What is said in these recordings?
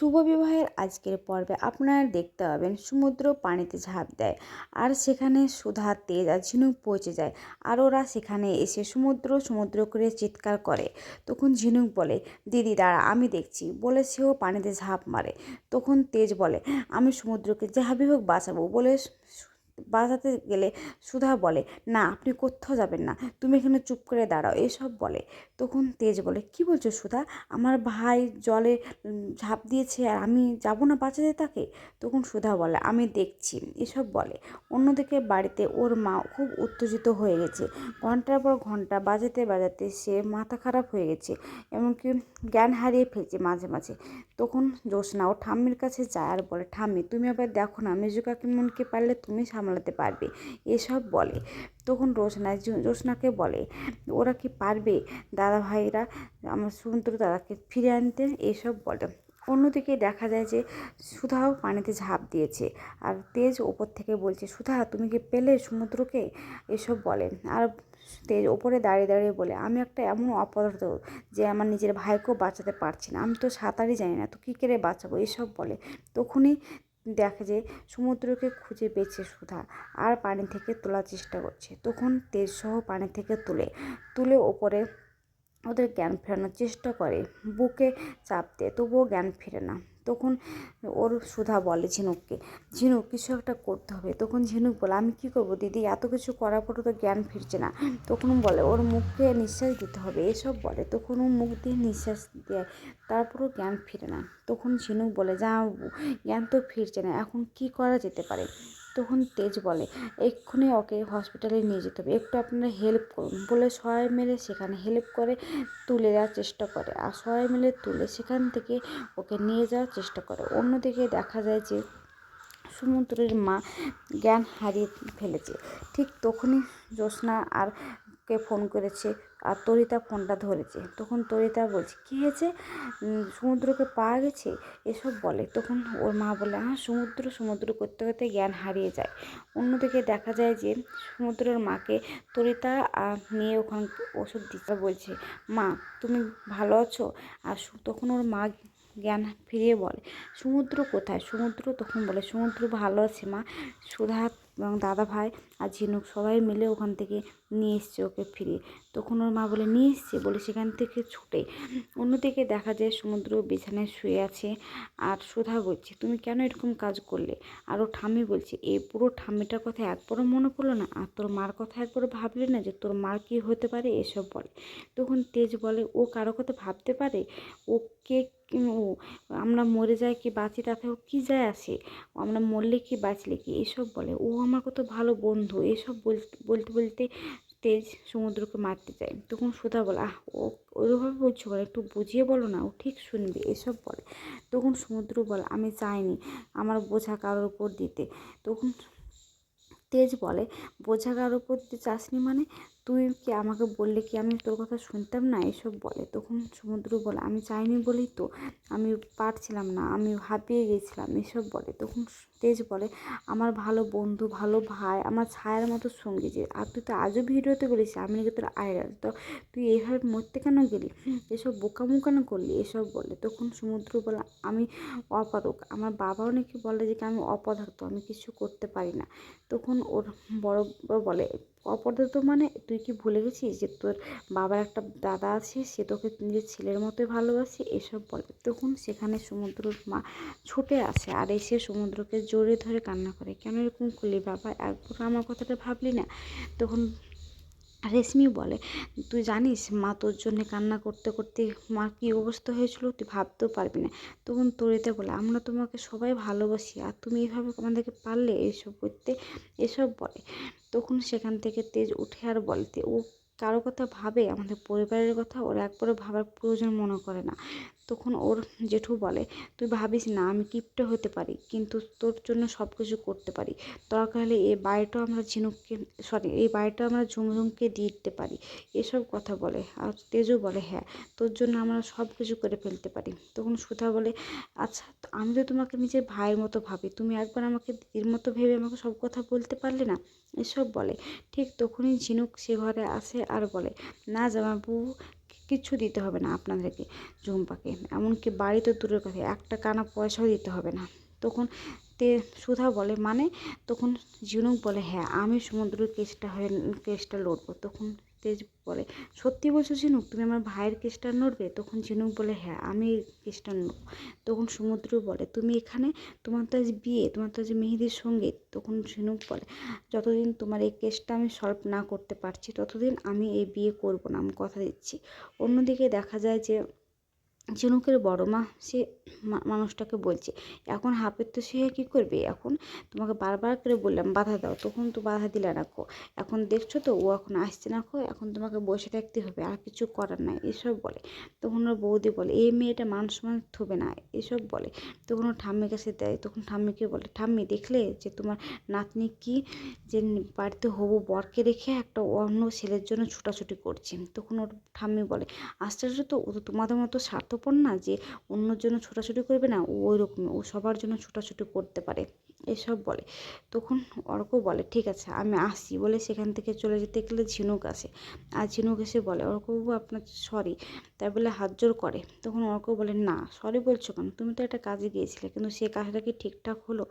শুভ বিবাহের আজকের পর্বে আপনারা দেখতে পাবেন সমুদ্র পানিতে ঝাঁপ দেয়। আর সেখানে সুধা তেজ আর ঝিনুক পৌঁছে যায়। আর ওরা সেখানে এসে সমুদ্র সমুদ্র করে চিৎকার করে। তখন ঝিনুক বলে, দিদি, দাঁড়া, আমি দেখছি। বলে সেও পানিতে ঝাঁপ মারে। তখন তেজ বলে, আমি সমুদ্রকে যাহাবি হোক বাঁচাবো। বলে বাঁচাতে গেলে সুধা বলে, না, আপনি কোথাও যাবেন না, তুমি এখানে চুপ করে দাঁড়াও। এসব বলে। তখন তেজ বলে, কি বলছো সুধা? আমার ভাই জলে ঝাঁপ দিয়েছে আর আমি যাব না বাঁচাতে তাকে? তখন সুধা বলে, আমি দেখছি। এসব বলে। অন্যদিকে বাড়িতে ওর মা খুব উত্তেজিত হয়ে গেছে। ঘণ্টার পর ঘণ্টা বাজাতে বাজাতে সে মাথা খারাপ হয়ে গেছে এমনকি জ্ঞান হারিয়ে ফেলছে মাঝে মাঝে। তখন জ্যোৎস্না ও ঠাম্মির কাছে যায় আর বলে, ঠাম্মি, তুমি আবার দেখো না, মেজু কাকিমনকে পারলে তুমি সামলাতে পারবে। এসব বলে। তখন রোশনা জ্যোৎস্নাকে বলে, ওরা কি পারবে? দাদা ভাইরা আমার সুন্দর দাদাকে ফিরে আনতে? এসব বলে। অন্যদিকে দেখা যায় যে সুধাও পানিতে ঝাঁপ দিয়েছে আর তেজ ওপর থেকে বলছে, সুধা, তুমি কি পেলে সমুদ্রকে? এসব বলে। আর তেজ ওপরে দাঁড়িয়ে দাঁড়িয়ে বলে, আমি একটা এমন অপদার্থ যে আমার নিজের ভাইকেও বাঁচাতে পারছি না। আমি তো সাঁতারই জানি না, তো কী করে বাঁচাবো? এসব বলে। তখনই দেখে যে সমুদ্রকে খুঁজে পেয়েছে সুধা আর পানি থেকে তোলার চেষ্টা করছে। তখন তেজসহ পানি থেকে তুলে তুলে ওপরে ওদের জ্ঞান ফেরানোর চেষ্টা করে, বুকে চাপ দেয়, তবুও জ্ঞান ফেরে না। তখন ওর সুধা বলে, ঝিনুককে, ঝিনুক, কিছু একটা করতে হবে। তখন ঝিনুক বলে, আমি কি করব দিদি? এত কিছু করার পরও তো জ্ঞান ফিরছে না। তখন বলে, ওর মুখে নিঃশ্বাস দিতে হবে। এসব বলে, তখন ও মুখ দিয়ে নিঃশ্বাস দেয়, তারপরও জ্ঞান ফিরে না। তখন ঝিনুক বলে যা জ্ঞান তো ফিরছে না, এখন কি করা যেতে পারে? তখন তেজ বলে, এক্ষুনি ওকে হসপিটালে নিয়ে যেতে হবে। একটু আপনারা হেল্প করুন। বলে সবাই মিলে সেখানে হেল্প করে তুলে দেওয়ার চেষ্টা করে। আর সবাই মিলে তুলে সেখান থেকে ওকে নিয়ে যাওয়ার চেষ্টা করে। অন্যদিকে দেখা যায় যে সমুদ্রের মা জ্ঞান হারিয়ে ফেলেছে। ঠিক তখনই জ্যোৎস্না আর কে ফোন করেছে আর তরিতা ফোনটা ধরেছে। তখন তরিতা বলছে, কী হয়েছে? সমুদ্রকে পাওয়া গেছে? এসব বলে। তখন ওর মা বলে হ্যাঁ সমুদ্র সমুদ্র করতে করতে জ্ঞান হারিয়ে যায়। অন্যদিকে দেখা যায় যে সমুদ্রের মাকে তরিতা নিয়ে ওখান ওষুধ দিতে বলছে, মা, তুমি ভালো আছো? আর তখন ওর মা জ্ঞান ফিরিয়ে বলে, সমুদ্র কোথায়? সমুদ্র তখন বলে, সমুদ্র ভালো আছে মা। সুধা এবং দাদা ভাই আর ঝিনুক সবাই মিলে ওখান থেকে নিয়ে এসছে ওকে ফিরিয়ে। তখন ওর মা বলে, নিয়ে এসছে? বলে, সেখান থেকে ছুটে। অন্যদিকে দেখা যায় সমুদ্র বিছানায় শুয়ে আছে আর সুধা বলছে তুমি কেন এরকম কাজ করলে? আর ও ঠাম্মি বলছে, এই পুরো ঠাম্মিটার কথা একবারও মনে পড়ল না। আর তোর মার কথা একবারও ভাবলে না যে তোর মার কী হতে পারে? এসব বলে। তখন তেজ বলে, ও কারও কথা ভাবতে পারে? ও কে ও আমরা মরে যাই কি বাঁচি, তাতে ও কী যায় আসে? আমরা মরলে কি বাঁচলে কি? এসব বলে, ও আমার কত ভালো বন্ধু। এসব বলতে বলতে তেজ সমুদ্রকে মারতে যায় তখন সুধা বলে, আহ, ও ওইভাবে বলছো বলে? একটু বুঝিয়ে বলো না, ও ঠিক শুনবে, এসব বলে। তখন সমুদ্র বলে, আমি চাইনি আমার বোঝা কারোর উপর দিতে। তখন তেজ বলে, বোঝা কারোর উপর দিতে চাসনি মানে? তুই কি আমাকে বললে কি আমি তোর কথা শুনতাম না? এসব বলে। তখন সমুদ্র বলে, আমি চাইনি বলেই তো। আমি পারছিলাম না। আমি হাঁপিয়ে গেছিলাম। এসব বলে। তখন তেজ বলে, আমার ভালো বন্ধু, ভালো ভাই, আমার ছায়ার মতো সঙ্গী যে। আর তুই তো আজও ভিডিওতে বলিস আমি নাকি তোর আয়রাল তো তুই এইভাবে মরতে কেন গেলি? এসব বোকামু কেন করলি? এসব বলে। তখন সমুদ্র বলে, আমি অপারক আমার বাবাও নাকি বলে যে আমি অপদার্থ। আমি কিছু করতে পারি না। তখন ওর বড় বলে অপদার্থ মানে তুই কি ভুলে গেছিস যে তোর বাবার একটা দাদা আছে, সে তোকে নিজের ছেলের মতোই ভালোবাসে? এসব বলে। তখন সেখানে সমুদ্রর মা ছুটে আসে আর এসে সমুদ্রকে জোরে ধরে কান্না করে। কেন এরকম করলি বাবা? একবার আমার কথাটা ভাবলি না? তখন রেশমি বলে, তুই জানিস মা তোর জন্য কান্না করতে করতে মা কী অবস্থা হয়েছিল? তুই ভাবতেও পারবি না। তখন তরিতে বলে, আমরা তোমাকে সবাই ভালোবাসি আর তুমি এইভাবে আমাদেরকে পারলে এইসব করতে? এসব বলে। তখন সেখান থেকে তেজ উঠে আর বলতে, ও কারও কথা ভাবে, আমাদের পরিবারের কথা, ওরা একবারও ভাবার প্রয়োজন মনে করে না। তখন ওর জেঠু বলে, তুই ভাবিস না, আমি কিপটে হতে পারি, কিন্তু তোর জন্য সব কিছু করতে পারি। দরকার হলে এই বাড়িটাও আমরা ঝিনুককে সরি এই বাড়িটা আমরা ঝুমঝুমকে দিয়ে দিতে পারি। এসব কথা বলে। আর তেজও বলে হ্যাঁ তোর জন্য আমরা সব কিছু করে ফেলতে পারি। তখন সুধা বলে আচ্ছা আমি তো তোমাকে নিজের ভাইয়ের মতো ভাবি। তুমি একবার আমাকে দিদির মতো ভেবে আমাকে সব কথা বলতে পারলে না? এসব বলে। ঠিক তখনই ঝিনুক সে ঘরে আসে আর বলে, না জামাবু কিচ্ছু দিতে হবে না আপনাদেরকে ঝুম্পাকে এমনকি বাড়ি তো দূরের কথা, একটা কানা পয়সাও দিতে হবে না। তখন তে সুধা বলে মানে? তখন ঝিনুক বলে হ্যাঁ আমি সমুদ্রের কেসটা হয়ে, কেসটা লড়বো। তখন তেজ বলে। সত্যি বলছো ঝিনুক? তুমি আমার ভাইয়ের কেসটা নড়বে? তখন ঝিনুক বলে হ্যাঁ আমি কেসটা নড়ব। তখন সমুদ্র বলে, তুমি এখানে? তোমার তো আজ বিয়ে, তোমার তো আজ মেহেদির সংগীত তখন ঝিনুক বলে, যতদিন তোমার এই কেসটা আমি সলভ না করতে পারছি, ততদিন আমি এই বিয়ে করব না। আমি কথা দিচ্ছি। অন্যদিকে দেখা যায় যে ঝিনুকের বড় মা, সে মানুষটাকে বলছে, এখন হাফের তো সে কী করবে? এখন তোমাকে বারবার করে বললাম, বাধা দাও, তখন তো বাধা দিলে না কো। এখন দেখছ তো, ও এখন আসছে না কো, এখন তোমাকে বসে থাকতে হবে, আর কিছু করার নাই। এসব বলে। তখন ওর বৌদি বলে, এই মেয়েটা মান সম্মান থবে না। এসব বলে। তখন ও ঠাম্মির কাছে দেয়, তখন ঠাম্মিকে বলে, ঠাম্মি, দেখলে যে তোমার নাতনি কি যে বাড়িতে হবু বরকে রেখে একটা অন্য ছেলের জন্য ছুটাছুটি করছে? তখন ওর ঠাম্মি বলে, আশ্চর্য তো, ও তো তোমাদের মতো স্বার্থপর না যে অন্যর জন্য ছোটাছুটি করবে না ও ওই রকমই ও সবার জন্য ছোটাছুটি করতে পারে, এসব বলে। তখন অর্ক বলে, ঠিক আছে, আমি আসি। বলে সেখান থেকে চলে যেতে গেলে ঝিনুক আসে। আর ঝিনুক এসে বলে অর্কবাবু আপনার সরি। তাই বলে হাত জোর করে। তখন অর্ক বলে, না, সরি বলছো কেন? তুমি তো একটা কাজে গিয়েছিলে, কিন্তু সে কাজটা কি ঠিকঠাক হলো?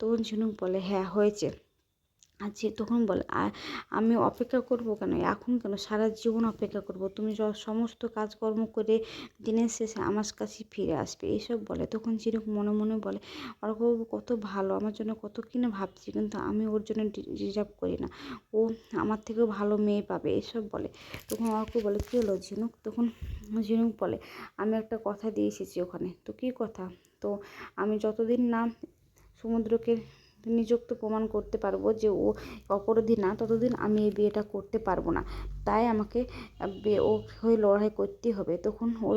তখন ঝিনুক বলে হ্যাঁ হয়েছে। আর যে তখন বলে, "আ- আমি অপেক্ষা করব কেন? এখন কেন? সারা জীবন অপেক্ষা করব। তুমি সমস্ত কাজকর্ম করে দিনের শেষে আমার কাছে ফিরে আসবে। এইসব বলে। তখন ঝিনুক মনে মনে বলে অর্কবাবু কত ভালো। আমার জন্য কত কি না ভাবছি, কিন্তু আমি ওর জন্য ডিজার্ভ করি না। ও আমার থেকেও ভালো মেয়ে পাবে। এসব বলে। তখন অর্ক বলে, কী হলো ঝিনুক? তখন ঝিনুক বলে, আমি একটা কথা দিয়ে এসেছি ওখানে। তো কী কথা? তো আমি যতদিন না সমুদ্রকে নিযুক্ত প্রমাণ করতে পারব যে ও অপরাধী না, ততদিন আমি এই বিয়েটা করতে পারব না। তাই আমাকে ও হয়ে লড়াই করতেই হবে। তখন ওর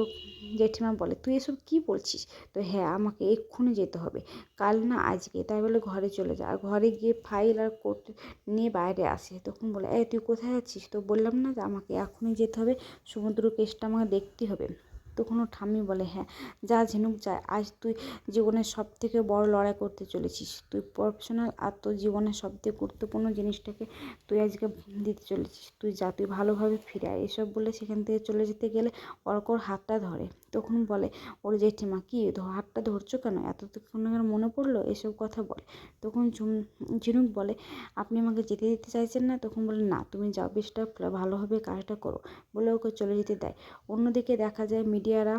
জেঠিমা বলে, তুই এসব কী বলছিস? তো হ্যাঁ আমাকে এক্ষুনি যেতে হবে। কাল না আজকে। তাই বলে ঘরে চলে যা আর ঘরে গিয়ে ফাইল আর কোর্ট নিয়ে বাইরে আসে। তখন বলে, এই, তুই কোথায় আছিস? তো বললাম না যে, আমাকে এখনই যেতে হবে। সমুদ্র কেসটা আমাকে দেখতে হবে। তখন ও ঠাম্মি বলে হ্যাঁ যা ঝিনুক যা আজ তুই জীবনের সব থেকে বড় লড়াই করতে চলেছিস। তুই প্রফেশনাল আর তোর জীবনের সবথেকে গুরুত্বপূর্ণ জিনিসটাকে তুই আজকে দিতে চলেছিস। তুই যা, তুই ভালোভাবে ফিরে আয়। এসব বলে সেখান থেকে চলে যেতে গেলে অর্কর হাতটা ধরে। তখন বলে, ওর জেঠিমা, কি হাতটা ধরছো কেন? এতক্ষণ কেন মনে পড়ল? এসব কথা বলে। তখন ঝুম, ঝিনুক বলে, আপনি আমাকে যেতে দিতে চাইছেন না? তখন বলে, না, তুমি যাও, বেশটা ভালোভাবে কাজটা করো। বলে ওকে চলে যেতে দেয়। অন্যদিকে দেখা যায় মিডিয়ারা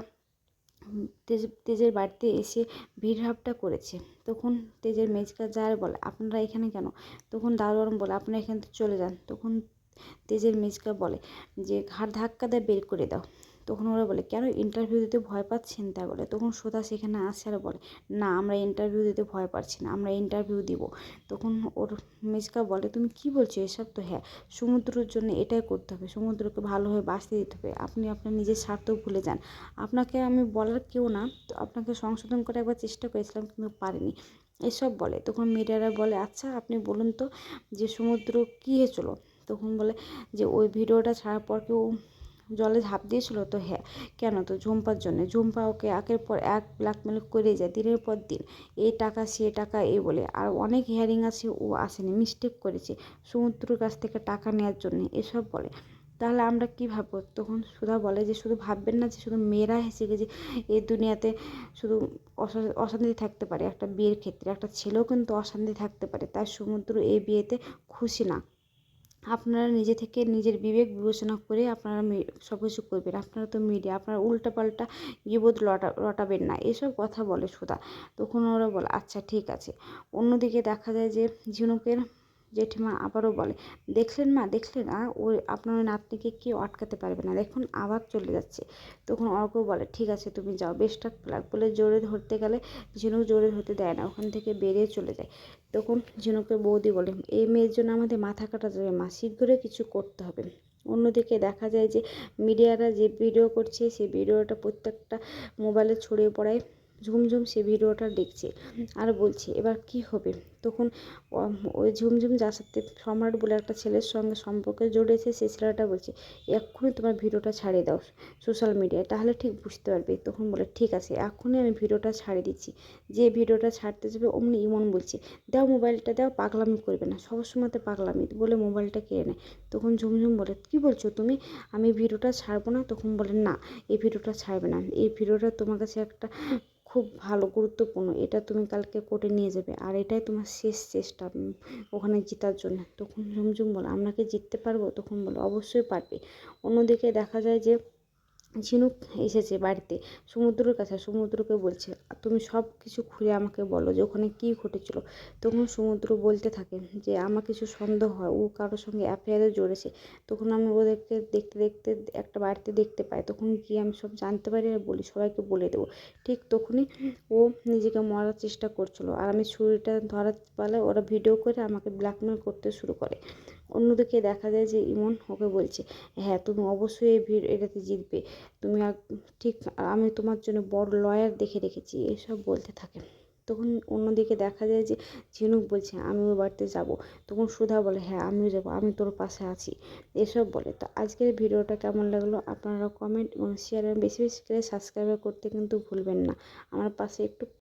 তেজ, তেজের বাড়িতে এসে ভিড়ভাবটা করেছে। তখন তেজের মেজকা যার বলে, আপনারা এখানে কেন? তখন দারোয়ান বলে, আপনারা এখান থেকে চলে যান। তখন তেজের মেজকা বলে যে, ঘাড় ধাক্কা দেয় বের করে দাও। তখন ওরা বলে, কেন ইন্টারভিউ দিতে ভয় পাচ্ছেন? তা বলে, তখন সুধা সেখানে আসে আর বলে, না, আমরা ইন্টারভিউ দিতে ভয় পাচ্ছি না, আমরা ইন্টারভিউ দিব। তখন ওর মেজকা বলে, তুমি কি বলছো এসব তো? হ্যাঁ সমুদ্রের জন্য এটাই করতে হবে, সমুদ্রকে ভালোভাবে বাঁচতে দিতে হবে, আপনি আপনার নিজের স্বার্থ ভুলে যান। আপনাকে আমি বলার কেউ না, তো আপনাকে সংশোধন করে একবার চেষ্টা করেছিলাম কিন্তু পারিনি। এসব বলে, তখন মিডিয়ারা বলে আচ্ছা আপনি বলুন তো যে সমুদ্র কী হয়েছিল তখন বলে যে, ওই ভিডিওটা ছাড়ার পর কেউ জলে ঝাঁপ দিয়েছিল, তো হ্যাঁ কেন? তো ঝুম্পার জন্য। ঝুম্পা ওকে একের পর এক ব্ল্যাকমেল করে যায় দিনের পর দিন। এই টাকা, সে টাকা এই বলে। আর অনেক হিয়ারিং আছে, ও আসেনি মিস্টেক করেছে সমুদ্রের কাছ থেকে টাকা নেওয়ার জন্য, এসব বলে। তাহলে আমরা কী ভাববো? তখন সুধা বলে যে, শুধু ভাববেন না যে, শুধু মেয়েরা হেসে গেছে এই দুনিয়াতে শুধু অশান্তি থাকতে পারে। একটা বিয়ের ক্ষেত্রে একটা ছেলেও কিন্তু অশান্তি থাকতে পারে। তাই সমুদ্র এই বিয়েতে খুশি না। আপনারা নিজে থেকে নিজের বিবেক বিবেচনা করে আপনারা সব কিছু করবেন। আপনারা তো মিডিয়া আপনারা উল্টাপাল্টা গিবোধ লটা লটাবেন না। এসব কথা বলে সুধা তখন ওরা বলে আচ্ছা ঠিক আছে। অন্যদিকে দেখা যায় যে ঝিনুকের জেঠিমা আবারও বলে, দেখলেন মা, দেখলেন, আর ওই আপনার ওই নাতনিকে কেউ আটকাতে পারবে না। দেখুন আবার চলে যাচ্ছে। তখন অর্ক বলে, ঠিক আছে, তুমি যাও, বেশটা ফ্ল্যাগ বলে জোরে ধরতে গেলে ঝিনুক জোরে ধরতে দেয় না, ওখান থেকে বেরিয়ে চলে যায়। তখন ঝিনুকের বৌদি বলে, এই মেয়ের জন্য আমাদের মাথা কাটা যাবে মা, শীঘ্রই কিছু করতে হবে। অন্যদিকে দেখা যায় যে মিডিয়ারা যে ভিডিও করছে, সেই ভিডিওটা প্রত্যেকটা মোবাইলে ছড়িয়ে পড়ায়। ঝুমঝুম সে ভিডিওটা দেখছে আর বলছে, এবার কি হবে? তখন ওই ঝুমঝুম যার সাথে সম্রাট বলে একটা ছেলের সঙ্গে সম্পর্কে জড়িয়েছে সেই ছেলেটা বলছে, এক্ষুনি তোমার ভিডিওটা ছাড়িয়ে দাও সোশ্যাল মিডিয়ায়, তাহলে ঠিক বুঝতে পারবে। তখন বলে, ঠিক আছে এখনই আমি ভিডিওটা ছাড়িয়ে দিচ্ছি। যে ভিডিওটা ছাড়তে যাবে, অমনি ইমন বলছে, দাও মোবাইলটা, দাও, পাগলামি করবে না সব সবসময়তে পাগলামি। বলে মোবাইলটা কেড়ে নেয়। তখন ঝুমঝুম বলে, কী বলছো তুমি? আমি ভিডিওটা ছাড়বো না? তখন বলে, না, এই ভিডিওটা ছাড়বে না। এই ভিডিওটা তোমার কাছে একটা খুব ভালো, গুরুত্বপূর্ণ। এটা তুমি কালকে কোর্টে নিয়ে যাবে। আর এটাই তোমার শেষ চেষ্টা ওখানে জেতার জন্য। তখন ঝুমঝুম বলে, আমরা কি জিততে পারব? তখন বলো, অবশ্যই পারবে। অন্যদিকে দেখা যায় যে ঝিনুক এসেছে বাড়িতে, সমুদ্রের কাছে, সমুদ্রকে বলছে তুমি সব কিছু খুলে আমাকে বলো যে ওখানে কী ঘটেছিল? তখন সমুদ্র বলতে থাকে যে, আমার কিছু সন্দেহ হয়, ও কারোর সঙ্গে অ্যাফেয়ারে জড়েছে। তখন আমি ওদেরকে দেখতে দেখতে একটা বাড়িতে দেখতে পাই, তখন গিয়ে আমি সব জানতে পারি আর বলি, সবাইকে বলে দেবো। ঠিক তখনই ও নিজেকে মরার চেষ্টা করছিল, আর আমি ছুরিটা ধরার পালে ওরা ভিডিও করে আমাকে ব্ল্যাকমেল করতে শুরু করে। অন্যদিকে দেখা যায় যে ইমন ওকে বলছে হ্যাঁ তুমি অবশ্যই এই ভিড় এটাতে জিতবে। তুমি ঠিক আমি তোমার জন্য বড় লয়ার দেখে রেখেছি। এসব বলতে থাকে। তখন অন্যদিকে দেখা যায় যে ঝিনুক বলছে, আমি ওই বাড়িতে যাব। তখন সুধা বলে হ্যাঁ আমিও যাব, আমি তোর পাশে আছি। এসব বলে। তো আজকের ভিডিওটা কেমন লাগল আপনারা কমেন্ট এবং শেয়ার বেশি বেশি করে সাবস্ক্রাইব করতে কিন্তু ভুলবেন না। আমার পাশে একটু